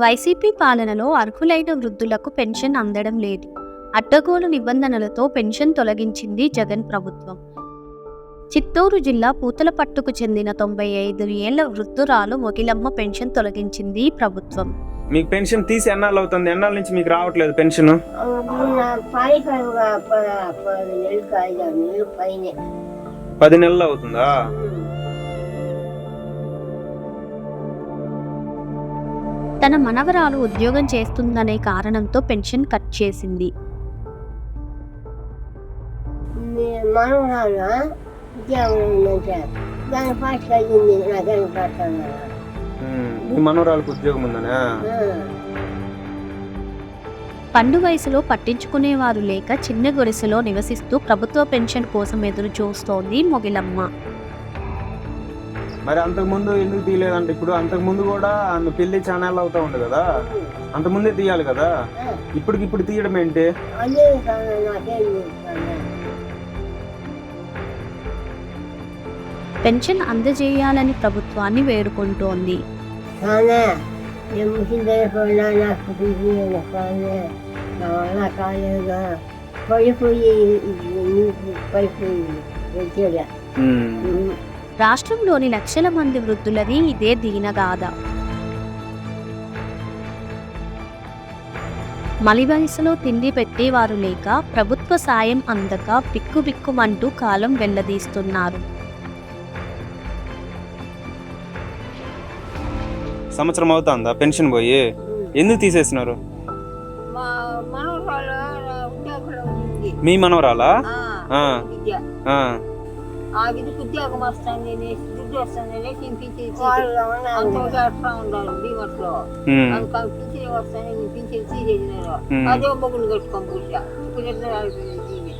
YCP పాలనలో అర్హులైన వృద్ధులకు పెన్షన్ అందడం లేదు. అడ్డగోలు నిబంధనలతో పెన్షన్ తొలగించింది జగన్ ప్రభుత్వం. చిత్తూరు జిల్లా పూతలపట్టుకు చెందిన తొంభై ఐదు ఏళ్ళ వృద్ధురాలు మొగిలమ్మ పెన్షన్ తొలగించింది ప్రభుత్వం. మీకు పెన్షన్ తీసి ఎన్నాళ్ళు అవుతుంది? ఎన్నాళ్ళ నుంచి మీకు రావట్లేదు పెన్షన్? పది నెలలు అవుతుందా? తన మనవరాలు ఉద్యోగం చేస్తుందనే కారణంతో పెన్షన్ కట్ చేసింది. పండు వయసులో పట్టించుకునేవారు లేక చిన్న గుడిసెలో నివసిస్తూ ప్రభుత్వ పెన్షన్ కోసం ఎదురు చూస్తోంది మొగిలమ్మ. మరి అంతకు ముందు ఎందుకు తీయలేదంటే ఇప్పుడు అంతకు ముందు కూడా ఆమె పెళ్ళి ఛానల్ అవుతా ఉంది కదా అంత ముందే తీయాలి కదా ఇప్పటికి ఇప్పుడు తీయడం ఏంటి పెన్షన్ అందజేయాలని ప్రభుత్వాన్ని వేడుకుంటోంది పడిపోయి పడిపోయి రాష్ట్రంలోని లక్షల మంది వృద్ధులది ఇదే దీనగాథ. మలి వయసులో తిండి పెట్టేవారు లేక ప్రభుత్వ సాయం అందక బిక్కుబిక్కుమంటూ కాలం వెల్లదీస్తున్నారు సంవత్సరం అవుతుందా? పెన్షన్ పోయి? ఎందుకు తీసేసినారు? మా మనవరాలు ఆ, విద్య ఆ. ఆ విధికి ఉద్యోగం వస్తుంది దుడ్డు వస్తుంది పింఛన్ అంత చేస్తా ఉండాలి బీమట్లో ఉమ్, అందుకని పింఛన్ వస్తాయి పింఛన్ తీసేసినారు ఉమ్. అదే బొగ్గులు కట్టుకొని పుట్టా ఇప్పుడు ఎట్లా రాలిపోయింది